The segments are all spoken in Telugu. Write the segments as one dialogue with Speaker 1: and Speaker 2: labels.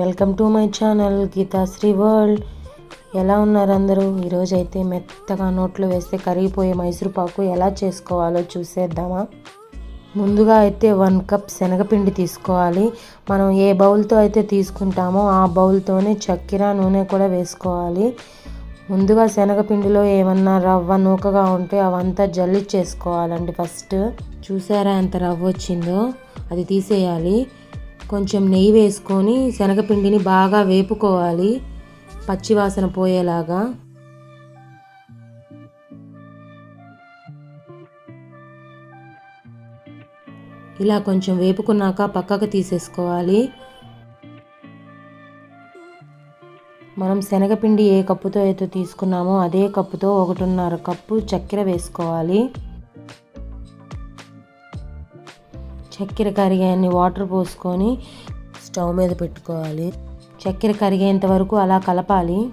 Speaker 1: Welcome to my channel Geethasri world ఎలా ఉన్నారు అందరూ? ఈరోజు అయితే మెత్తగా నోట్లో వేస్తే కరిగిపోయే మైసూరుపాకు ఎలా చేసుకోవాలో చూసేద్దామా? ముందుగా అయితే వన్ కప్ శనగపిండి తీసుకోవాలి. మనం ఏ బౌల్తో అయితే తీసుకుంటామో ఆ బౌల్తోనే చక్కెర నూనె కూడా వేసుకోవాలి. ముందుగా శనగపిండిలో ఏమన్నా రవ్వ నూకగా ఉంటే అవంతా జల్లి చేసుకోవాలండి ఫస్ట్. చూసారా ఎంత రవ్వ వచ్చిందో? అది తీసేయాలి. కొంచెం నెయ్యి వేసుకొని శనగపిండిని బాగా వేపుకోవాలి. పచ్చివాసన పోయేలాగా. ఇలా కొంచెం వేపుకున్నాక పక్కకు తీసేసుకోవాలి. మనం శనగపిండి ఏ కప్పుతో అయితే తీసుకున్నామో అదే కప్పుతో ఒకటిన్నర కప్పు చక్కెర వేసుకోవాలి. చక్కెర కరిగాయన్ని వాటర్ పోసుకొని స్టవ్ మీద పెట్టుకోవాలి. చక్కెర కరిగేంత వరకు అలా కలపాలి.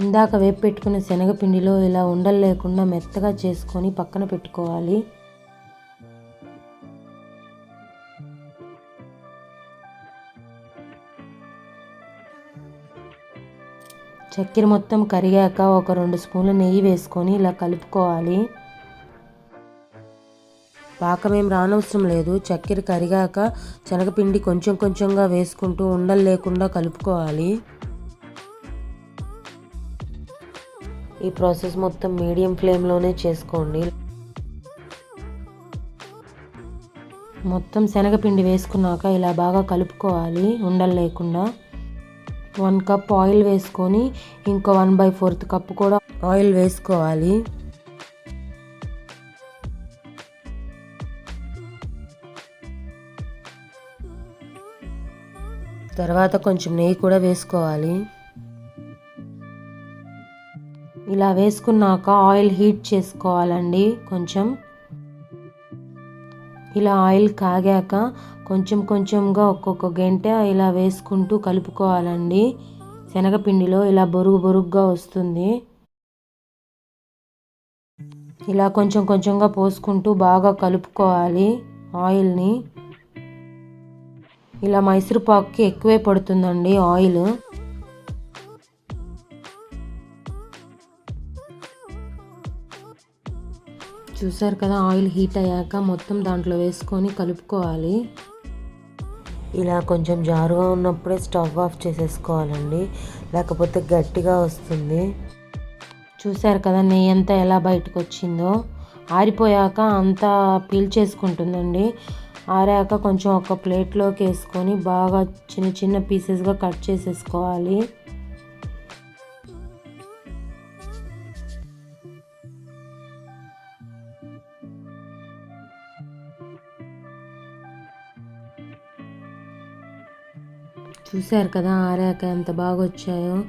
Speaker 1: ఇందాక వేపు పెట్టుకున్న శనగపిండిలో ఇలా ఉండలు లేకుండా మెత్తగా చేసుకొని పక్కన పెట్టుకోవాలి. చక్కెర మొత్తం కరిగాక ఒక రెండు స్పూన్ల నెయ్యి వేసుకొని ఇలా కలుపుకోవాలి. పాకమేం రానవసరం లేదు. చక్కెర కరిగాక శనగపిండి కొంచెం కొంచెంగా వేసుకుంటూ ఉండలు లేకుండా కలుపుకోవాలి. ఈ ప్రాసెస్ మొత్తం మీడియం ఫ్లేమ్లోనే చేసుకోండి. మొత్తం శనగపిండి వేసుకున్నాక ఇలా బాగా కలుపుకోవాలి. ఉండలు లేకుండా వన్ కప్ ఆయిల్ వేసుకొని ఇంకో వన్ బై ఫోర్త్ కప్ కూడా ఆయిల్ వేసుకోవాలి. తర్వాత కొంచెం నెయ్యి కూడా వేసుకోవాలి. ఇలా వేసుకున్నాక ఆయిల్ హీట్ చేసుకోవాలండి కొంచెం. ఇలా ఆయిల్ కాగాక కొంచెం కొంచెంగా ఒక్కొక్క గంట ఇలా వేసుకుంటూ కలుపుకోవాలండి. శనగపిండిలో ఇలా బొరుగు బొరుగుగా వస్తుంది. ఇలా కొంచెం కొంచెంగా పోసుకుంటూ బాగా కలుపుకోవాలి ఆయిల్ని. ఇలా మైసూర్ ఎక్కువే పడుతుందండి ఆయిల్. చూసారు కదా ఆయిల్ హీట్ అయ్యాక మొత్తం దాంట్లో వేసుకొని కలుపుకోవాలి. ఇలా కొంచెం జారుగా ఉన్నప్పుడే స్టవ్ ఆఫ్ చేసేసుకోవాలండి లేకపోతే గట్టిగా వస్తుంది. చూసారు కదా నెయ్యి అంతా ఎలా బయటకు వచ్చిందో ఆరిపోయాక అంతా పీల్చేసుకుంటుందండి ఆరాక కొంచెం ఒక ప్లేట్లోకి వేసుకొని బాగా చిన్న చిన్న పీసెస్గా కట్ చేసేసుకోవాలి. చూశారు కదా ఆరాక ఎంత బాగా వచ్చాయో?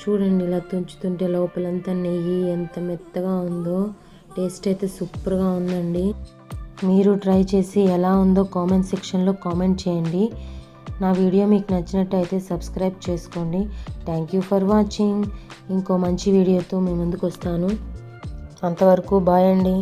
Speaker 1: చూడండి ఇలా తుంచుతుంటే లోపలంతా నెయ్యి ఎంత మెత్తగా ఉందో. టేస్ట్ అయితే సూపర్గా ఉందండి. మీరు ట్రై చేసి ఎలా ఉందో కామెంట్ సెక్షన్లో కామెంట్ చేయండి. నా వీడియో మీకు నచ్చినట్టయితే సబ్స్క్రైబ్ చేసుకోండి. థ్యాంక్ యూ ఫర్ వాచింగ్ ఇంకో మంచి వీడియోతో మీ ముందుకు వస్తాను. అంతవరకు బాయ్ అండి.